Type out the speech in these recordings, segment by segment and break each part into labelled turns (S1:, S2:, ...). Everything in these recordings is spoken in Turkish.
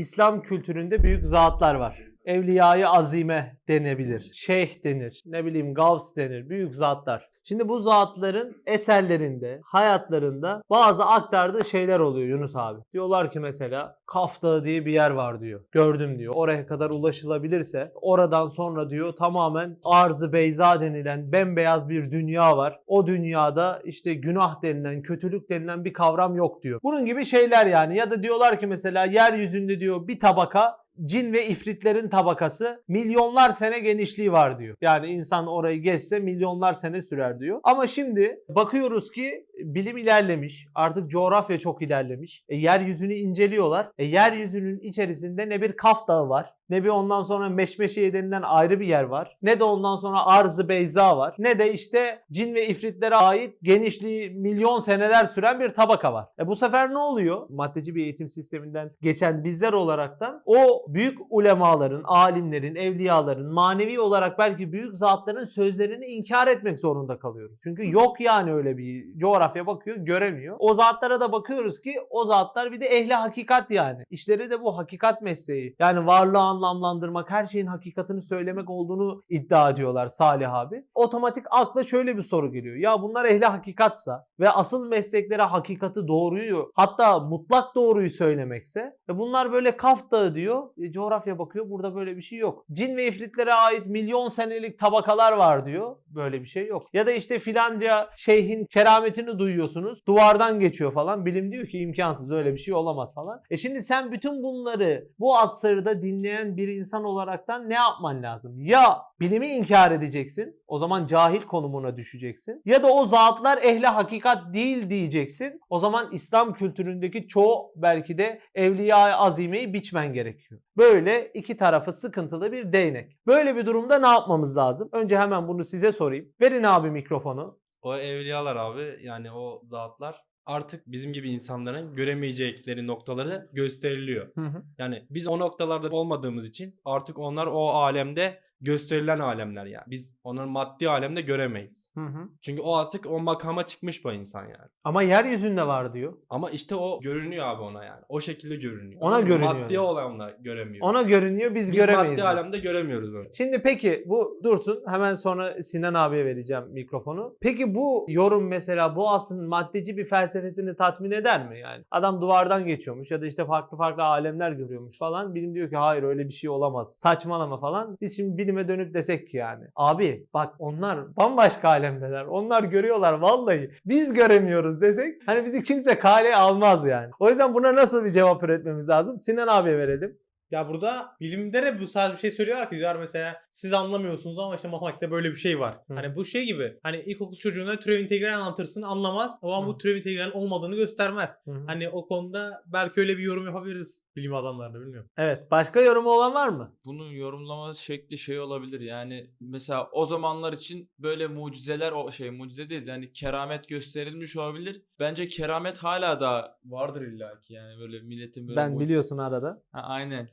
S1: İslam kültüründe büyük zatlar var. Evliyayı azime denebilir. Şeyh denir. Ne bileyim gavs denir. Büyük zatlar. Şimdi bu zatların eserlerinde, hayatlarında bazı aktardığı şeyler oluyor Yunus abi. Diyorlar ki mesela Kaf Dağı diye bir yer var diyor. Gördüm diyor. Oraya kadar ulaşılabilirse oradan sonra diyor tamamen arz-ı beyza denilen bembeyaz bir dünya var. O dünyada işte günah denilen, kötülük denilen bir kavram yok diyor. Bunun gibi şeyler yani. Ya da diyorlar ki mesela yeryüzünde diyor bir tabaka cin ve ifritlerin tabakası milyonlar sene genişliği var diyor. Yani insan orayı geçse milyonlar sene sürer diyor. Ama şimdi bakıyoruz ki bilim ilerlemiş. Artık coğrafya çok ilerlemiş. E, yeryüzünü inceliyorlar. E, yeryüzünün içerisinde ne bir Kaf Dağı var. Ne bir ondan sonra Meşmeşiye denilen ayrı bir yer var. Ne de ondan sonra Arz-ı Beyza var. Ne de işte cin ve ifritlere ait genişliği milyon seneler süren bir tabaka var. E bu sefer ne oluyor? Maddeci bir eğitim sisteminden geçen bizler olaraktan o büyük ulemaların, alimlerin, evliyaların, manevi olarak belki büyük zatların sözlerini inkar etmek zorunda kalıyoruz. Çünkü yok yani öyle bir coğrafya bakıyor göremiyor. O zatlara da bakıyoruz ki o zatlar bir de ehli hakikat yani. İşleri de bu hakikat mesleği. Yani varlığı anlamlandırmak, her şeyin hakikatini söylemek olduğunu iddia ediyorlar Salih abi. Otomatik akla şöyle bir soru geliyor. Ya bunlar ehli hakikatsa ve asıl meslekleri hakikati doğruyu hatta mutlak doğruyu söylemekse e bunlar böyle kaf dağı diyor. E, coğrafya bakıyor burada böyle bir şey yok. Cin ve ifritlere ait milyon senelik tabakalar var diyor. Böyle bir şey yok. Ya da işte filanca şeyhin kerametini duyuyorsunuz. Duvardan geçiyor falan. Bilim diyor ki imkansız öyle bir şey olamaz falan. E şimdi sen bütün bunları bu asırda dinleyen bir insan olaraktan ne yapman lazım? Ya bilimi inkar edeceksin. O zaman cahil konumuna düşeceksin. Ya da o zatlar ehli hakikat değil diyeceksin. O zaman İslam kültüründeki çoğu belki de evliya azimeyi biçmen gerekiyor. Böyle iki tarafı sıkıntılı bir değnek. Böyle bir durumda ne yapmamız lazım? Önce hemen bunu size sorayım. Verin abi mikrofonu.
S2: O evliyalar abi yani o zatlar artık bizim gibi insanların göremeyecekleri noktaları gösteriliyor.
S1: Hı hı.
S2: Yani biz o noktalarda olmadığımız için artık onlar o alemde gösterilen alemler yani. Biz onları maddi alemde göremeyiz.
S1: Hı hı.
S2: Çünkü o artık o makama çıkmış bu insan yani.
S1: Ama yeryüzünde var diyor.
S2: Ama işte o görünüyor abi ona yani. O şekilde görünüyor.
S1: Ona
S2: Ama
S1: görünüyor
S2: Maddi
S1: yani.
S2: olanla göremiyor.
S1: Ona görünüyor biz,
S2: biz
S1: göremeyiz.
S2: maddi
S1: biz.
S2: alemde göremiyoruz onu.
S1: Şimdi peki bu dursun hemen sonra Sinan abiye vereceğim mikrofonu. Peki bu yorum mesela bu aslında maddeci bir felsefesini tatmin eder mi yani? Adam duvardan geçiyormuş ya da işte farklı farklı alemler görüyormuş falan. Bilim diyor ki hayır öyle bir şey olamaz. Saçmalama falan. Biz şimdi bilime dönüp desek ki yani. Abi bak onlar bambaşka alemdeler. Onlar görüyorlar vallahi. Biz göremiyoruz desek hani bizi kimse kale almaz yani. O yüzden buna nasıl bir cevap üretmemiz lazım? Sinan abiye verelim.
S3: Ya burada bilimde de bu tarz bir şey söylüyorlar ki diyorlar mesela siz anlamıyorsunuz ama işte matematikte böyle bir şey var.
S1: Hı.
S3: Hani bu şey gibi hani ilkokul çocuğuna türev integral anlatırsın anlamaz ama
S1: Hı.
S3: bu türev integral olmadığını göstermez.
S1: Hı.
S3: Hani o konuda belki öyle bir yorum yapabiliriz bilim adamlarına bilmiyorum.
S1: Evet. Başka yorumu olan var mı?
S4: bunun yorumlama şekli şey olabilir yani mesela o zamanlar için böyle mucizeler o şey mucize değil yani keramet gösterilmiş olabilir. Bence keramet hala da vardır illaki yani böyle milletin böyle
S1: ben
S4: mucize-
S1: biliyorsun arada.
S4: Ha, aynen.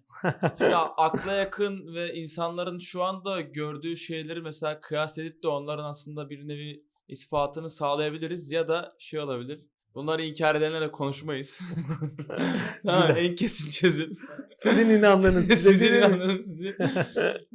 S4: Şimdi akla yakın ve insanların şu anda gördüğü şeyleri mesela kıyas edip de onların aslında bir nevi ispatını sağlayabiliriz ya da şey olabilir. Bunları inkar edenlerle konuşmayız. tamam, en kesin çözüm.
S1: Sizin inandığınız
S4: Sizin inandığınız.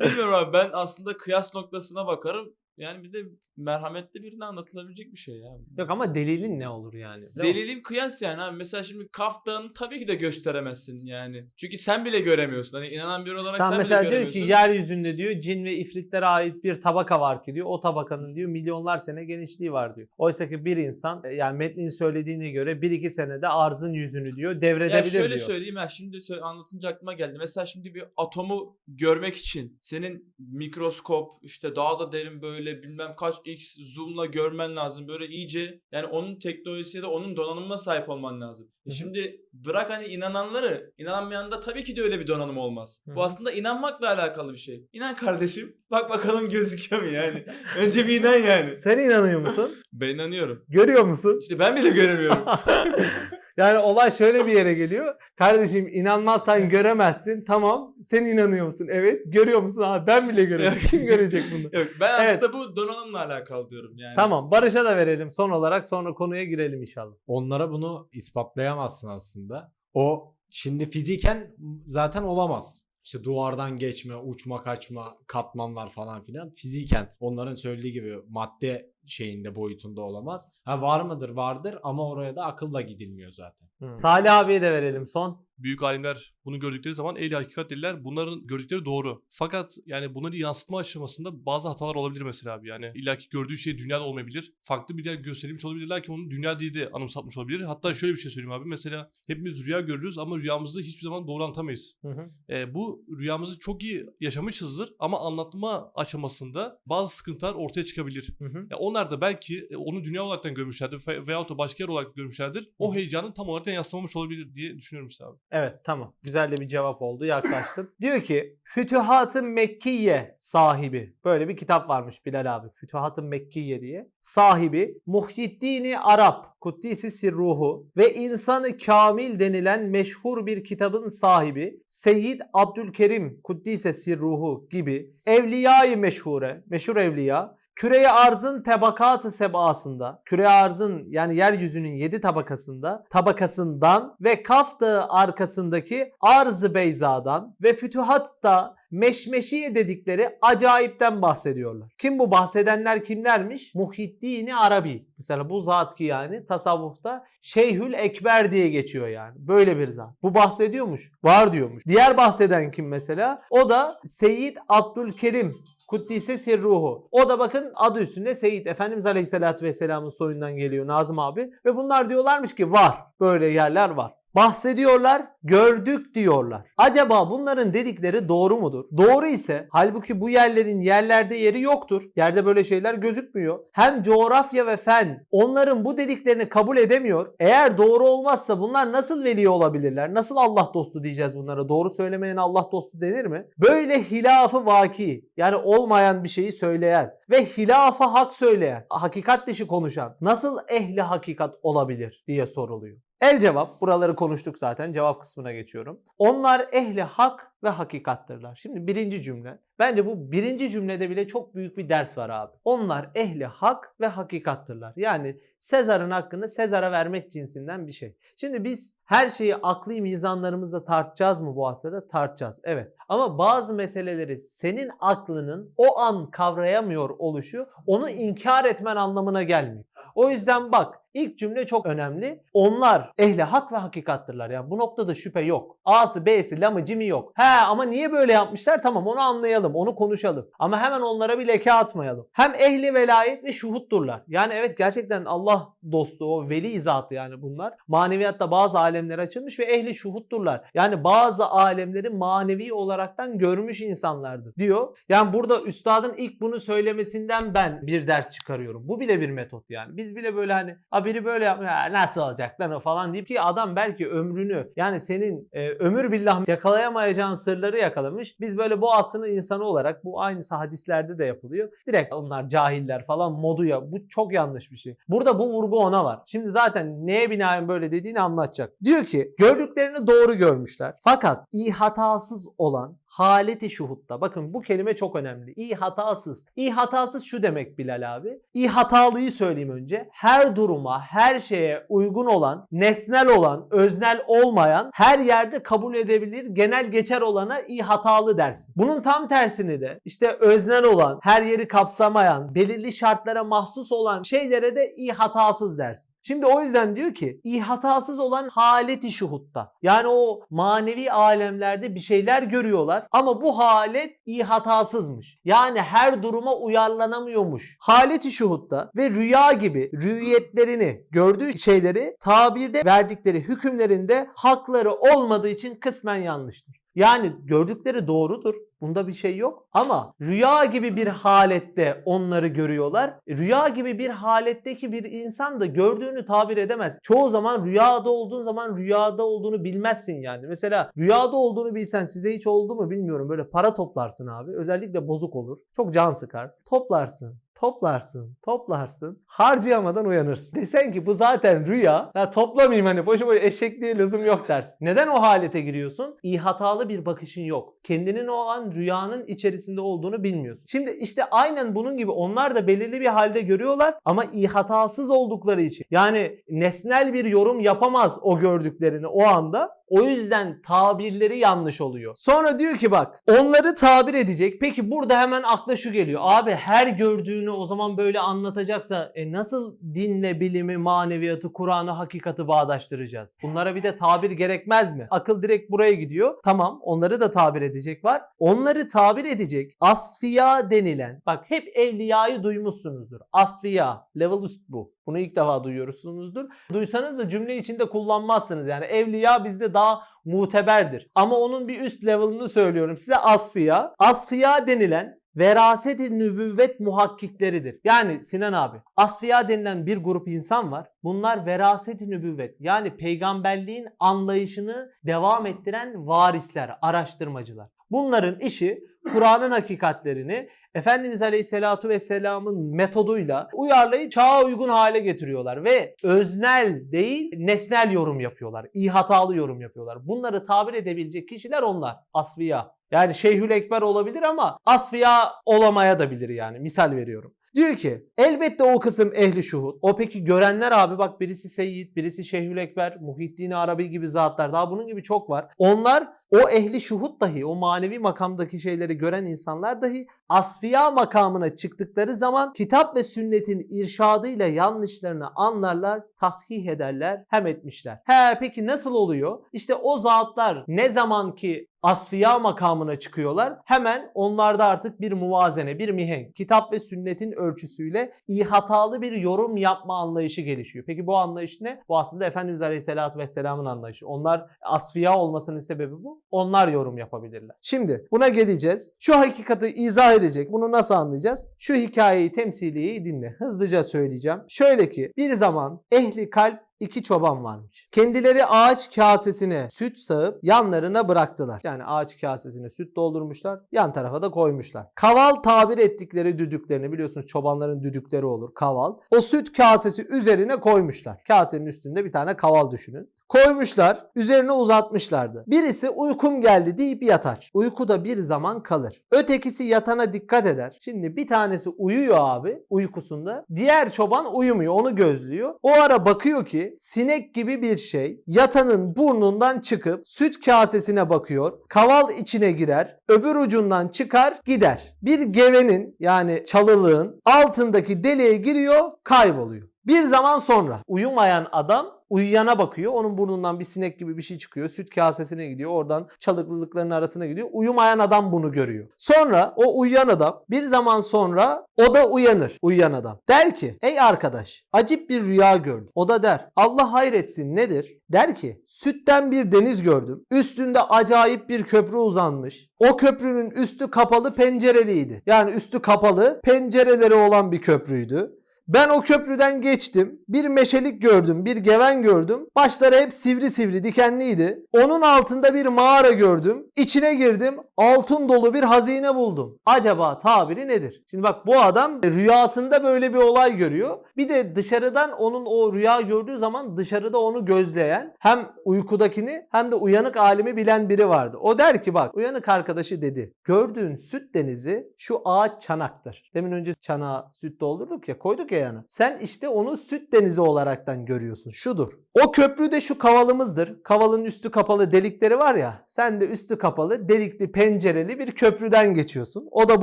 S4: Bilmiyorum abi ben aslında kıyas noktasına bakarım. Yani bir de merhametli birine anlatılabilecek bir şey ya.
S1: Yok ama delilin ne olur yani?
S4: Delilim kıyas yani abi. Mesela şimdi Kaf Dağı'nı tabii ki de gösteremezsin yani. Çünkü sen bile göremiyorsun. Hani inanan biri olarak
S1: Tam
S4: sen
S1: mesela
S4: bile
S1: diyor
S4: göremiyorsun.
S1: ki yeryüzünde diyor cin ve ifritlere ait bir tabaka var ki diyor. O tabakanın diyor milyonlar sene genişliği var diyor. Oysa ki bir insan e, yani metnin söylediğine göre 1-2 senede arzın yüzünü diyor
S4: ya
S1: devredebilir
S4: şöyle
S1: diyor.
S4: söyleyeyim ya şimdi sö- anlatınca aklıma geldi. Mesela şimdi bir atomu görmek için senin mikroskop işte daha da derin böyle bilmem kaç x zoom'la görmen lazım. Böyle iyice yani onun teknolojisiyle de onun donanımına sahip olman lazım. E
S1: Hı hı.
S4: Şimdi bırak hani inananları inanmayan da tabii ki de öyle bir donanım olmaz.
S1: Hı.
S4: Bu aslında inanmakla alakalı bir şey. İnan kardeşim bak bakalım gözüküyor mu yani. Önce bir inan yani.
S1: Sen inanıyor musun?
S4: Ben inanıyorum.
S1: Görüyor musun?
S4: İşte ben bile göremiyorum.
S1: yani olay şöyle bir yere geliyor. Kardeşim inanmazsan göremezsin. Tamam. Sen inanıyor musun? Evet. Görüyor musun? Abi ben bile görüyorum. Kim görecek bunu?
S4: Yok ben
S1: Evet.
S4: aslında bu donanımla alakalı diyorum yani.
S1: Tamam. Barış'a da verelim son olarak. Sonra konuya girelim inşallah.
S5: onlara bunu ispatlayamazsın aslında. O Şimdi fiziken zaten olamaz. İşte duvardan geçme, uçma, kaçma, katmanlar falan filan. Fiziken onların söylediği gibi madde şeyinde boyutunda olamaz. Ha var mıdır? Vardır ama oraya da akılla gidilmiyor zaten.
S1: Salih abiye de verelim son.
S6: büyük alimler bunu gördükleri zaman ehli hakikat dediler. Bunların gördükleri doğru. Fakat yani bunları yansıtma aşamasında bazı hatalar olabilir mesela abi. Yani illaki gördüğü şey dünyada olmayabilir. Farklı bir yer gösterilmiş olabilirler ki onun dünya değil de anımsatmış olabilir. Hatta şöyle bir şey söyleyeyim abi. Mesela hepimiz rüya görürüz ama rüyamızı hiçbir zaman doğru anlatamayız.
S1: Hı hı.
S6: E, bu rüyamızı çok iyi yaşamışızdır ama anlatma aşamasında bazı sıkıntılar ortaya çıkabilir.
S1: Hı hı.
S6: Ya onlar da belki e, onu dünya olarak görmüşlerdir ve- veyahut da başka yer olarak görmüşlerdir. O heyecanı tam olarak yansımamış olabilir diye düşünüyorum işte abi.
S1: Evet tamam. Güzel de bir cevap oldu. Yaklaştın. Diyor ki Fütühat-ı Mekkiye sahibi. Böyle bir kitap varmış Bilal abi. Fütühat-ı Mekkiye diye. Sahibi Muhyiddin Arap. Kuddisi Sirruhu ve insanı Kamil denilen meşhur bir kitabın sahibi Seyyid Abdülkerim Kuddise Sirruhu gibi evliyayı meşhure, meşhur evliya Küre-i arzın tebakat-ı sebasında, küre arzın yani yeryüzünün 7 tabakasında, tabakasından ve Kaf arkasındaki arz-ı beyzadan ve fütühatta meşmeşiye dedikleri acayipten bahsediyorlar. Kim bu bahsedenler kimlermiş? Muhyiddin Arabi. Mesela bu zat ki yani tasavvufta Şeyhül Ekber diye geçiyor yani. Böyle bir zat. Bu bahsediyormuş. Var diyormuş. Diğer bahseden kim mesela? O da Seyyid Abdülkerim Kuddise sirruhu. O da bakın adı üstünde Seyyid Efendimiz Aleyhisselatü Vesselam'ın soyundan geliyor Nazım abi. Ve bunlar diyorlarmış ki var. Böyle yerler var. Bahsediyorlar, gördük diyorlar. Acaba bunların dedikleri doğru mudur? Doğru ise halbuki bu yerlerin yerlerde yeri yoktur. Yerde böyle şeyler gözükmüyor. Hem coğrafya ve fen onların bu dediklerini kabul edemiyor. Eğer doğru olmazsa bunlar nasıl veli olabilirler? Nasıl Allah dostu diyeceğiz bunlara? Doğru söylemeyen Allah dostu denir mi? Böyle hilafı vaki yani olmayan bir şeyi söyleyen ve hilafı hak söyleyen, hakikat dışı konuşan nasıl ehli hakikat olabilir diye soruluyor. El cevap buraları konuştuk zaten cevap kısmına geçiyorum. Onlar ehli hak ve hakikattırlar. Şimdi birinci cümle. Bence bu birinci cümlede bile çok büyük bir ders var abi. Onlar ehli hak ve hakikattırlar. Yani Sezar'ın hakkını Sezar'a vermek cinsinden bir şey. Şimdi biz her şeyi akli mizanlarımızla tartacağız mı bu asırda? Tartacağız. Evet. Ama bazı meseleleri senin aklının o an kavrayamıyor oluşu onu inkar etmen anlamına gelmiyor. O yüzden bak ilk cümle çok önemli. Onlar ehli hak ve hakikattırlar. Yani bu noktada şüphe yok. A'sı, B'si, lamı, cimi yok. He ama niye böyle yapmışlar? Tamam onu anlayalım, onu konuşalım. Ama hemen onlara bir leke atmayalım. Hem ehli velayet ve şuhutturlar. Yani evet gerçekten Allah dostu, o veli zatı yani bunlar. Maneviyatta bazı alemler açılmış ve ehli şuhutturlar. Yani bazı alemleri manevi olaraktan görmüş insanlardır diyor. Yani burada üstadın ilk bunu söylemesinden ben bir ders çıkarıyorum. Bu bile bir metot yani. Biz bile böyle hani "A biri böyle yapmış "Ha, nasıl olacak lan o falan deyip ki adam belki ömrünü yani senin e, ömür billah yakalayamayacağın sırları yakalamış. Biz böyle bu asrın insanı olarak bu aynı hadislerde de yapılıyor. Direkt onlar cahiller falan modu ya. Bu çok yanlış bir şey. Burada bu vurgu ona var. Şimdi zaten neye binaen böyle dediğini anlatacak. Diyor ki gördüklerini doğru görmüşler. Fakat iyi hatasız olan haleti şuhutta. Bakın bu kelime çok önemli. İyi hatasız. İyi hatasız şu demek Bilal abi. İyi hatalıyı söyleyeyim önce. Her duruma, her şeye uygun olan, nesnel olan, öznel olmayan, her yerde kabul edebilir, genel geçer olana iyi hatalı dersin. Bunun tam tersini de işte öznel olan, her yeri kapsamayan, belirli şartlara mahsus olan şeylere de iyi hatasız dersin. Şimdi o yüzden diyor ki iyi hatasız olan haleti şuhutta. Yani o manevi alemlerde bir şeyler görüyorlar ama bu halet iyi hatasızmış. Yani her duruma uyarlanamıyormuş. Haleti şuhutta ve rüya gibi rüyetlerini gördüğü şeyleri tabirde verdikleri hükümlerinde hakları olmadığı için kısmen yanlıştır. Yani gördükleri doğrudur. Bunda bir şey yok. Ama rüya gibi bir halette onları görüyorlar. Rüya gibi bir haletteki bir insan da gördüğünü tabir edemez. Çoğu zaman rüyada olduğun zaman rüyada olduğunu bilmezsin yani. Mesela rüyada olduğunu bilsen size hiç oldu mu bilmiyorum. Böyle para toplarsın abi. Özellikle bozuk olur. Çok can sıkar. Toplarsın. Toplarsın, toplarsın, harcayamadan uyanırsın. Desen ki bu zaten rüya, ya toplamayayım hani boşu boşu eşekliğe lüzum yok dersin. Neden o halete giriyorsun? İyi hatalı bir bakışın yok. Kendinin o an rüyanın içerisinde olduğunu bilmiyorsun. Şimdi işte aynen bunun gibi onlar da belirli bir halde görüyorlar ama hatasız oldukları için. Yani nesnel bir yorum yapamaz o gördüklerini o anda. O yüzden tabirleri yanlış oluyor. Sonra diyor ki bak onları tabir edecek. Peki burada hemen akla şu geliyor. Abi her gördüğünü o zaman böyle anlatacaksa e nasıl dinle bilimi, maneviyatı, Kur'an'ı, hakikati bağdaştıracağız? Bunlara bir de tabir gerekmez mi? Akıl direkt buraya gidiyor. Tamam onları da tabir edecek var. Onları tabir edecek asfiya denilen bak hep evliyayı duymuşsunuzdur. Asfiya level üst bu. Bunu ilk defa duyuyorsunuzdur. Duysanız da cümle içinde kullanmazsınız. Yani evliya bizde daha muteberdir. Ama onun bir üst level'ını söylüyorum size asfiya. Asfiya denilen veraset-i nübüvvet muhakkikleridir. Yani Sinan abi asfiya denilen bir grup insan var. Bunlar veraset-i nübüvvet yani peygamberliğin anlayışını devam ettiren varisler, araştırmacılar. Bunların işi Kur'an'ın hakikatlerini Efendimiz Aleyhisselatu Vesselam'ın metoduyla uyarlayıp çağa uygun hale getiriyorlar ve öznel değil nesnel yorum yapıyorlar. İyi hatalı yorum yapıyorlar. Bunları tabir edebilecek kişiler onlar. Asfiya. Yani Şeyhül Ekber olabilir ama Asfiya olamaya da bilir yani. Misal veriyorum. Diyor ki elbette o kısım ehli şuhud. O peki görenler abi bak birisi Seyyid, birisi Şeyhül Ekber, Muhittin Arabi gibi zatlar daha bunun gibi çok var. Onlar o ehli şuhud dahi o manevi makamdaki şeyleri gören insanlar dahi asfiya makamına çıktıkları zaman kitap ve sünnetin irşadıyla yanlışlarını anlarlar, tasih ederler, hem etmişler. He peki nasıl oluyor? İşte o zatlar ne zaman ki asfiya makamına çıkıyorlar hemen onlarda artık bir muvazene, bir mihenk, kitap ve sünnetin ölçüsüyle iyi hatalı bir yorum yapma anlayışı gelişiyor. Peki bu anlayış ne? Bu aslında Efendimiz Aleyhisselatü Vesselam'ın anlayışı. Onlar asfiya olmasının sebebi bu. Onlar yorum yapabilirler. Şimdi buna geleceğiz. Şu hakikati izah edecek. Bunu nasıl anlayacağız? Şu hikayeyi, temsiliyi dinle. Hızlıca söyleyeceğim. Şöyle ki bir zaman ehli kalp iki çoban varmış. Kendileri ağaç kasesine süt sağıp yanlarına bıraktılar. Yani ağaç kasesine süt doldurmuşlar. Yan tarafa da koymuşlar. Kaval tabir ettikleri düdüklerini biliyorsunuz çobanların düdükleri olur. Kaval. O süt kasesi üzerine koymuşlar. Kasenin üstünde bir tane kaval düşünün. Koymuşlar, üzerine uzatmışlardı. Birisi uykum geldi deyip yatar. Uyku da bir zaman kalır. Ötekisi yatana dikkat eder. Şimdi bir tanesi uyuyor abi uykusunda. Diğer çoban uyumuyor, onu gözlüyor. O ara bakıyor ki sinek gibi bir şey yatanın burnundan çıkıp süt kasesine bakıyor. Kaval içine girer, öbür ucundan çıkar, gider. Bir gevenin yani çalılığın altındaki deliğe giriyor, kayboluyor. Bir zaman sonra uyumayan adam uyuyana bakıyor. Onun burnundan bir sinek gibi bir şey çıkıyor. Süt kasesine gidiyor. Oradan çalıklılıkların arasına gidiyor. Uyumayan adam bunu görüyor. Sonra o uyuyan adam bir zaman sonra o da uyanır. Uyuyan adam. Der ki ey arkadaş acip bir rüya gördüm. O da der Allah hayretsin nedir? Der ki sütten bir deniz gördüm. Üstünde acayip bir köprü uzanmış. O köprünün üstü kapalı pencereliydi. Yani üstü kapalı pencereleri olan bir köprüydü. Ben o köprüden geçtim. Bir meşelik gördüm, bir geven gördüm. Başları hep sivri sivri dikenliydi. Onun altında bir mağara gördüm. İçine girdim. Altın dolu bir hazine buldum. Acaba tabiri nedir? Şimdi bak bu adam rüyasında böyle bir olay görüyor. Bir de dışarıdan onun o rüya gördüğü zaman dışarıda onu gözleyen hem uykudakini hem de uyanık alemi bilen biri vardı. O der ki bak uyanık arkadaşı dedi. Gördüğün süt denizi şu ağaç çanaktır. Demin önce çanağa süt doldurduk ya koyduk ya yana. Sen işte onu süt denizi olaraktan görüyorsun. Şudur. O köprü de şu kavalımızdır. Kavalın üstü kapalı delikleri var ya. Sen de üstü kapalı delikli pencereli bir köprüden geçiyorsun. O da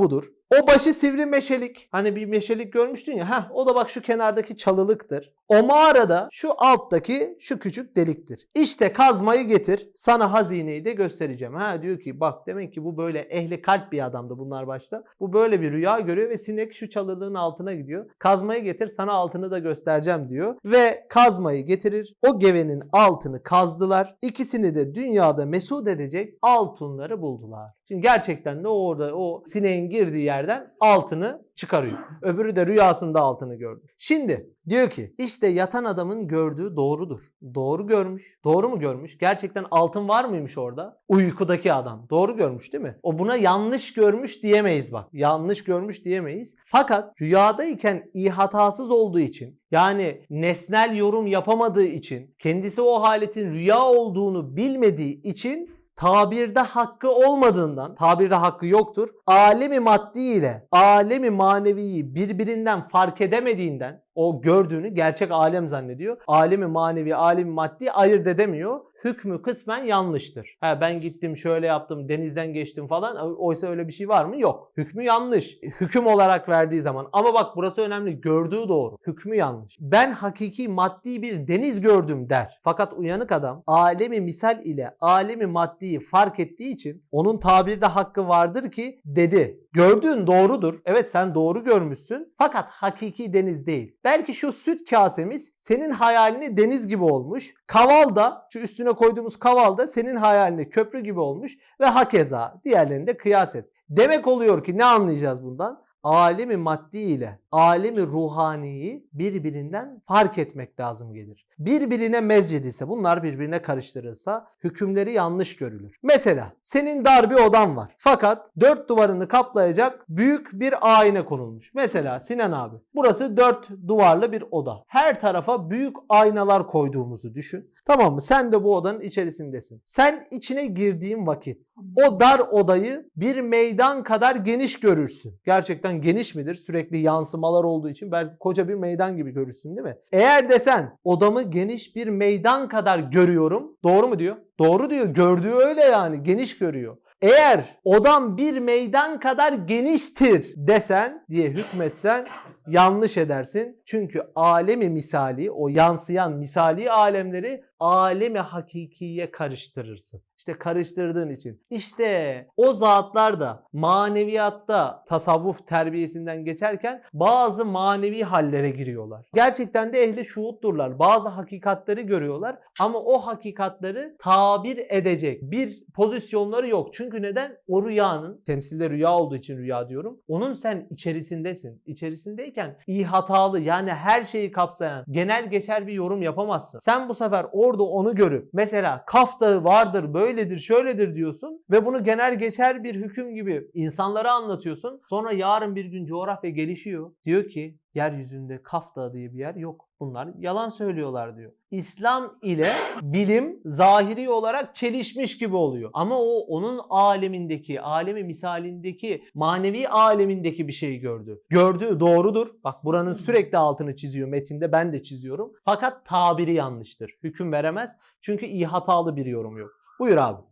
S1: budur. O başı sivri meşelik. Hani bir meşelik görmüştün ya. Heh, o da bak şu kenardaki çalılıktır. O mağarada şu alttaki şu küçük deliktir. İşte kazmayı getir. Sana hazineyi de göstereceğim. Ha diyor ki bak demek ki bu böyle ehli kalp bir adamdı bunlar başta. Bu böyle bir rüya görüyor ve sinek şu çalılığın altına gidiyor. Kazmayı getir sana altını da göstereceğim diyor. Ve kazmayı getirir. O gevenin altını kazdılar. İkisini de dünyada mesut edecek altınları buldular. Şimdi gerçekten de orada o sineğin girdiği yerden altını çıkarıyor. Öbürü de rüyasında altını gördü. Şimdi diyor ki işte yatan adamın gördüğü doğrudur. Doğru görmüş. Doğru mu görmüş? Gerçekten altın var mıymış orada? Uykudaki adam. Doğru görmüş değil mi? O buna yanlış görmüş diyemeyiz bak. Yanlış görmüş diyemeyiz. Fakat rüyadayken iyi hatasız olduğu için yani nesnel yorum yapamadığı için kendisi o haletin rüya olduğunu bilmediği için tabirde hakkı olmadığından, tabirde hakkı yoktur. Alemi maddi ile alemi maneviyi birbirinden fark edemediğinden O gördüğünü gerçek alem zannediyor. Alemi manevi, alemi maddi ayırt edemiyor. Hükmü kısmen yanlıştır. Ha ben gittim şöyle yaptım, denizden geçtim falan. Oysa öyle bir şey var mı? Yok. Hükmü yanlış. Hüküm olarak verdiği zaman. Ama bak burası önemli. Gördüğü doğru. Hükmü yanlış. Ben hakiki maddi bir deniz gördüm der. Fakat uyanık adam alemi misal ile alemi maddiyi fark ettiği için onun tabirde hakkı vardır ki dedi. Gördüğün doğrudur. Evet sen doğru görmüşsün. Fakat hakiki deniz değil. Belki şu süt kasemiz senin hayalini deniz gibi olmuş. Kaval da şu üstüne koyduğumuz kaval da senin hayalini köprü gibi olmuş ve hakeza diğerlerini de kıyas et. Demek oluyor ki ne anlayacağız bundan? Alemi maddi ile alemi ruhaniyi birbirinden fark etmek lazım gelir. Birbirine mezcid ise bunlar birbirine karıştırılsa hükümleri yanlış görülür. Mesela senin dar bir odan var. Fakat dört duvarını kaplayacak büyük bir ayna konulmuş. Mesela Sinan abi burası dört duvarlı bir oda. Her tarafa büyük aynalar koyduğumuzu düşün. Tamam mı? Sen de bu odanın içerisindesin. Sen içine girdiğin vakit o dar odayı bir meydan kadar geniş görürsün. Gerçekten geniş midir? Sürekli yansımalar olduğu için belki koca bir meydan gibi görürsün değil mi? Eğer desen odamı geniş bir meydan kadar görüyorum. Doğru mu diyor? Doğru diyor. Gördüğü öyle yani. Geniş görüyor. Eğer odam bir meydan kadar geniştir desen diye hükmetsen yanlış edersin. Çünkü alemi misali o yansıyan misali alemleri alemi hakikiye karıştırırsın. İşte karıştırdığın için. İşte o zatlar da maneviyatta tasavvuf terbiyesinden geçerken bazı manevi hallere giriyorlar. Gerçekten de ehli şuuddurlar. Bazı hakikatleri görüyorlar ama o hakikatleri tabir edecek bir pozisyonları yok. Çünkü neden? O rüyanın, temsilde rüya olduğu için rüya diyorum. Onun sen içerisindesin. İçerisindeyken iyi hatalı yani her şeyi kapsayan genel geçer bir yorum yapamazsın. Sen bu sefer orada onu görüp mesela Kaf Dağı vardır, böyledir, şöyledir diyorsun ve bunu genel geçer bir hüküm gibi insanlara anlatıyorsun. Sonra yarın bir gün coğrafya gelişiyor. Diyor ki yeryüzünde Kaf Dağı diye bir yer yok. Bunlar yalan söylüyorlar diyor. İslam ile bilim zahiri olarak çelişmiş gibi oluyor. Ama o onun alemindeki, alemi misalindeki, manevi alemindeki bir şeyi gördü. Gördüğü doğrudur. Bak buranın sürekli altını çiziyor metinde ben de çiziyorum. Fakat tabiri yanlıştır. Hüküm veremez. Çünkü iyi hatalı bir yorum yok. Buyur abi.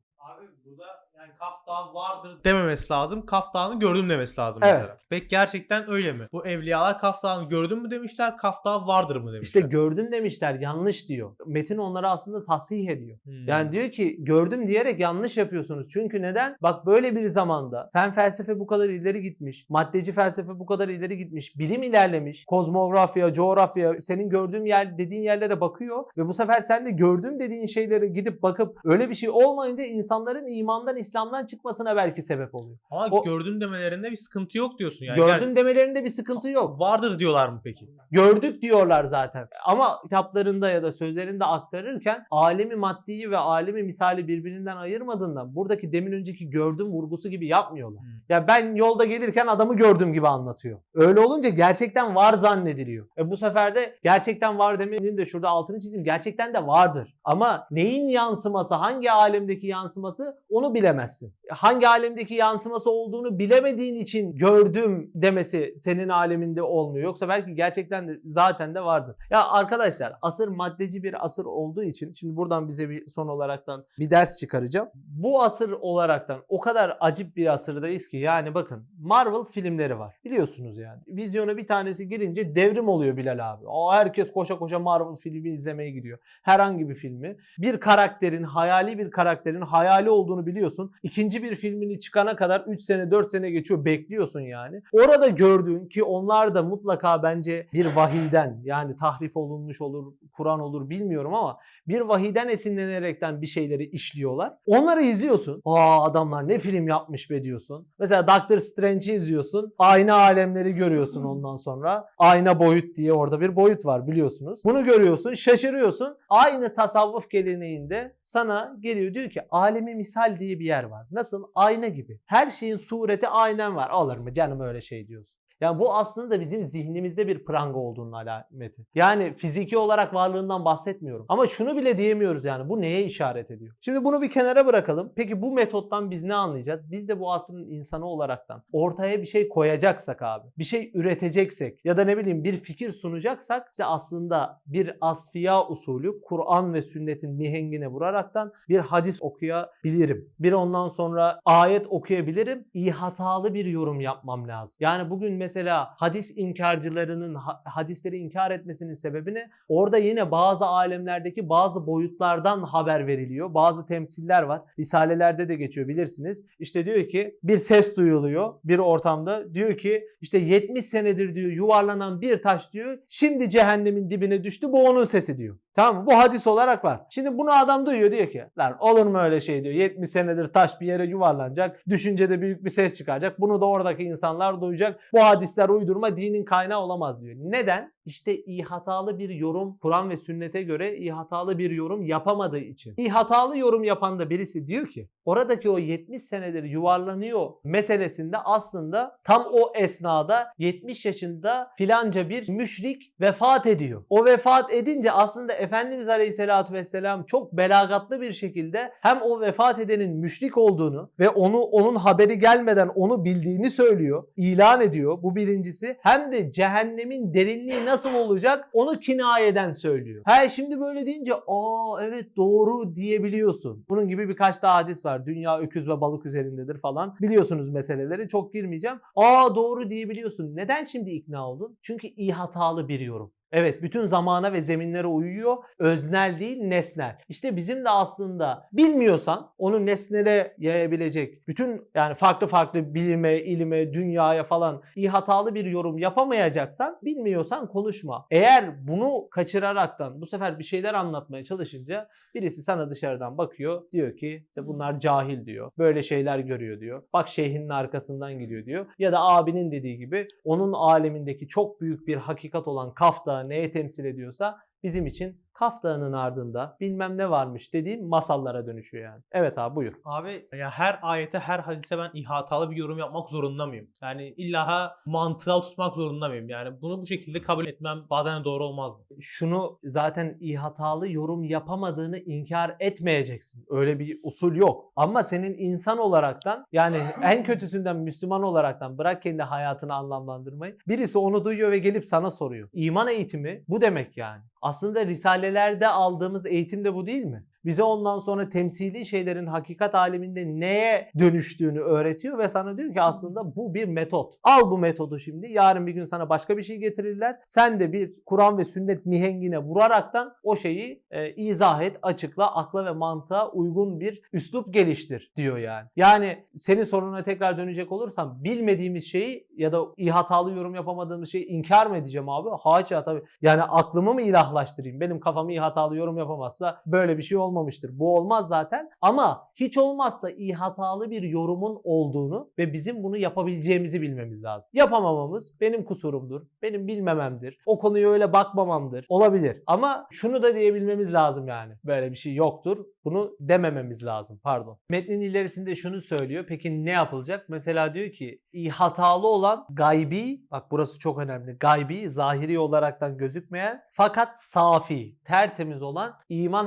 S3: Dağı vardır dememesi lazım. Kaf Dağı'nı gördüm demesi lazım
S1: Evet.
S3: mesela. Peki gerçekten öyle mi? Bu evliyalar Kaf Dağı'nı gördün mü demişler, Kaf Dağı vardır mı demişler.
S1: İşte gördüm demişler yanlış diyor. Metin onları aslında tasih ediyor.
S3: Hmm.
S1: Yani diyor ki gördüm diyerek yanlış yapıyorsunuz. Çünkü neden? Bak böyle bir zamanda fen felsefe bu kadar ileri gitmiş. Maddeci felsefe bu kadar ileri gitmiş. Bilim ilerlemiş. Kozmografya, coğrafya senin gördüğün yer dediğin yerlere bakıyor ve bu sefer sen de gördüm dediğin şeylere gidip bakıp öyle bir şey olmayınca insanların imandan İslam'dan çıkmasına belki sebep oluyor.
S3: Ama
S1: o-
S3: gördüm demelerinde bir sıkıntı yok diyorsun yani.
S1: gördüm
S3: Gerçi-
S1: demelerinde bir sıkıntı yok.
S3: Vardır diyorlar mı peki?
S1: Gördük diyorlar zaten. Ama kitaplarında ya da sözlerinde aktarırken alemi maddiyi ve alemi misali birbirinden ayırmadığından buradaki demin önceki gördüm vurgusu gibi yapmıyorlar.
S3: Hmm.
S1: Ya ben yolda gelirken adamı gördüm gibi anlatıyor. Öyle olunca gerçekten var zannediliyor. E bu sefer de gerçekten var demenin de şurada altını çizeyim. Gerçekten de vardır. Ama neyin yansıması, hangi alemdeki yansıması onu bilemezsin. Hangi alemdeki yansıması olduğunu bilemediğin için gördüm demesi senin aleminde olmuyor. Yoksa belki gerçekten de zaten de vardır. Ya arkadaşlar asır maddeci bir asır olduğu için şimdi buradan bize bir son olaraktan bir ders çıkaracağım. Bu asır olaraktan o kadar acip bir asırdayız ki yani bakın Marvel filmleri var. Biliyorsunuz yani. Vizyona bir tanesi girince devrim oluyor Bilal abi. O herkes koşa koşa Marvel filmi izlemeye gidiyor. Herhangi bir filmi. Bir karakterin, hayali bir karakterin hayali olduğunu biliyorsun. İkinci bir filmini çıkana kadar 3 sene 4 sene geçiyor bekliyorsun yani. Orada gördüğün ki onlar da mutlaka bence bir vahiden yani tahrif olunmuş olur, Kur'an olur bilmiyorum ama bir vahiden esinlenerekten bir şeyleri işliyorlar. Onları izliyorsun. Aa adamlar ne film yapmış be diyorsun. Mesela Doctor Strange'i izliyorsun. Ayna alemleri görüyorsun ondan sonra. Ayna boyut diye orada bir boyut var biliyorsunuz. Bunu görüyorsun, şaşırıyorsun. Aynı tasavvuf geleneğinde sana geliyor diyor ki alemi misal diye bir yer var. Nasıl? Ayna gibi. Her şeyin sureti aynen var. Olur mu canım öyle şey diyorsun. Yani bu aslında bizim zihnimizde bir pranga olduğunun alameti. Yani fiziki olarak varlığından bahsetmiyorum. Ama şunu bile diyemiyoruz yani bu neye işaret ediyor? Şimdi bunu bir kenara bırakalım. Peki bu metottan biz ne anlayacağız? Biz de bu asrın insanı olaraktan ortaya bir şey koyacaksak abi, bir şey üreteceksek ya da ne bileyim bir fikir sunacaksak işte aslında bir asfiya usulü Kur'an ve sünnetin mihengine vuraraktan bir hadis okuyabilirim. Bir ondan sonra ayet okuyabilirim. İyi hatalı bir yorum yapmam lazım. Yani bugün mesela hadis inkarcılarının ha- hadisleri inkar etmesinin sebebi ne? Orada yine bazı alemlerdeki bazı boyutlardan haber veriliyor. Bazı temsiller var. Risalelerde de geçiyor bilirsiniz. İşte diyor ki bir ses duyuluyor bir ortamda. Diyor ki işte 70 senedir diyor yuvarlanan bir taş diyor. Şimdi cehennemin dibine düştü. Bu onun sesi diyor. Tamam mı? Bu hadis olarak var. Şimdi bunu adam duyuyor diyor ki lan olur mu öyle şey diyor. 70 senedir taş bir yere yuvarlanacak. Düşüncede büyük bir ses çıkaracak. Bunu da oradaki insanlar duyacak. Bu hadisler uydurma dinin kaynağı olamaz diyor. Neden? İşte iyi hatalı bir yorum Kur'an ve sünnete göre iyi hatalı bir yorum yapamadığı için. İyi hatalı yorum yapan da birisi diyor ki oradaki o 70 senedir yuvarlanıyor meselesinde aslında tam o esnada 70 yaşında filanca bir müşrik vefat ediyor. O vefat edince aslında Efendimiz Aleyhisselatü Vesselam çok belagatlı bir şekilde hem o vefat edenin müşrik olduğunu ve onu onun haberi gelmeden onu bildiğini söylüyor, ilan ediyor. Bu birincisi. Hem de cehennemin derinliği nasıl olacak onu kinayeden söylüyor. Ha şimdi böyle deyince aa evet doğru diyebiliyorsun. Bunun gibi birkaç daha hadis var. Dünya öküz ve balık üzerindedir falan. Biliyorsunuz meseleleri çok girmeyeceğim. Aa doğru diyebiliyorsun. Neden şimdi ikna oldun? Çünkü iyi hatalı bir yorum. Evet bütün zamana ve zeminlere uyuyor. Öznel değil nesnel. İşte bizim de aslında bilmiyorsan onu nesnele yayabilecek bütün yani farklı farklı bilime, ilime, dünyaya falan iyi hatalı bir yorum yapamayacaksan bilmiyorsan konuşma. Eğer bunu kaçıraraktan bu sefer bir şeyler anlatmaya çalışınca birisi sana dışarıdan bakıyor diyor ki işte bunlar cahil diyor. Böyle şeyler görüyor diyor. Bak şeyhinin arkasından gidiyor diyor. Ya da abinin dediği gibi onun alemindeki çok büyük bir hakikat olan Kaf Dağı neye temsil ediyorsa bizim için Kaf Dağı'nın ardında bilmem ne varmış dediğim masallara dönüşüyor yani. Evet abi buyur.
S3: Abi ya her ayete her hadise ben ihatalı bir yorum yapmak zorunda mıyım? Yani illa mantığa tutmak zorunda mıyım? Yani bunu bu şekilde kabul etmem bazen doğru olmaz mı?
S1: Şunu zaten iyi hatalı yorum yapamadığını inkar etmeyeceksin. Öyle bir usul yok. Ama senin insan olaraktan yani en kötüsünden Müslüman olaraktan bırak kendi hayatını anlamlandırmayı. Birisi onu duyuyor ve gelip sana soruyor. İman eğitimi bu demek yani. Aslında risalelerde aldığımız eğitim de bu değil mi? Bize ondan sonra temsili şeylerin hakikat aleminde neye dönüştüğünü öğretiyor ve sana diyor ki aslında bu bir metot. Al bu metodu şimdi. Yarın bir gün sana başka bir şey getirirler. Sen de bir Kur'an ve sünnet mihengine vuraraktan o şeyi e, izah et, açıkla, akla ve mantığa uygun bir üslup geliştir diyor yani. Yani senin sorununa tekrar dönecek olursam bilmediğimiz şeyi ya da hatalı yorum yapamadığımız şeyi inkar mı edeceğim abi? Haşa tabii. Yani aklımı mı ilahlaştırayım? Benim kafamı hatalı yorum yapamazsa böyle bir şey olmamıştır. Bu olmaz zaten. Ama hiç olmazsa iyi hatalı bir yorumun olduğunu ve bizim bunu yapabileceğimizi bilmemiz lazım. Yapamamamız benim kusurumdur. Benim bilmememdir. O konuya öyle bakmamamdır. Olabilir. Ama şunu da diyebilmemiz lazım yani. Böyle bir şey yoktur. Bunu demememiz lazım. Pardon. Metnin ilerisinde şunu söylüyor. Peki ne yapılacak? Mesela diyor ki iyi hatalı olan gaybi, bak burası çok önemli. Gaybi, zahiri olaraktan gözükmeyen fakat safi, tertemiz olan iman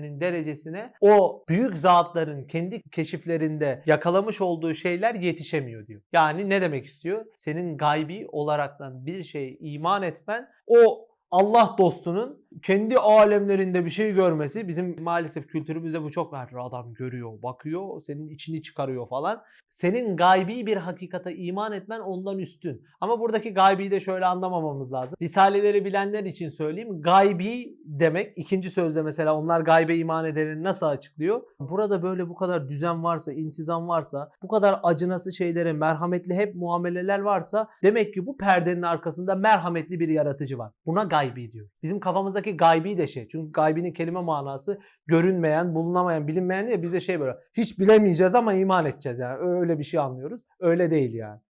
S1: hakikatlerinin derecesine o büyük zatların kendi keşiflerinde yakalamış olduğu şeyler yetişemiyor diyor. Yani ne demek istiyor? Senin gaybi olaraktan bir şeye iman etmen o Allah dostunun kendi alemlerinde bir şey görmesi bizim maalesef kültürümüzde bu çok var. Adam görüyor, bakıyor, senin içini çıkarıyor falan. Senin gaybi bir hakikate iman etmen ondan üstün. Ama buradaki gaybi de şöyle anlamamamız lazım. Risaleleri bilenler için söyleyeyim. Gaybi demek ikinci sözde mesela onlar gaybe iman ederini nasıl açıklıyor? Burada böyle bu kadar düzen varsa, intizam varsa, bu kadar acınası şeylere merhametli hep muameleler varsa demek ki bu perdenin arkasında merhametli bir yaratıcı var. Buna gaybi diyor. Bizim kafamızdaki gaybi de şey. Çünkü gaybinin kelime manası görünmeyen, bulunamayan, bilinmeyen değil. Bizde şey böyle hiç bilemeyeceğiz ama iman edeceğiz yani. Öyle bir şey anlıyoruz. Öyle değil yani.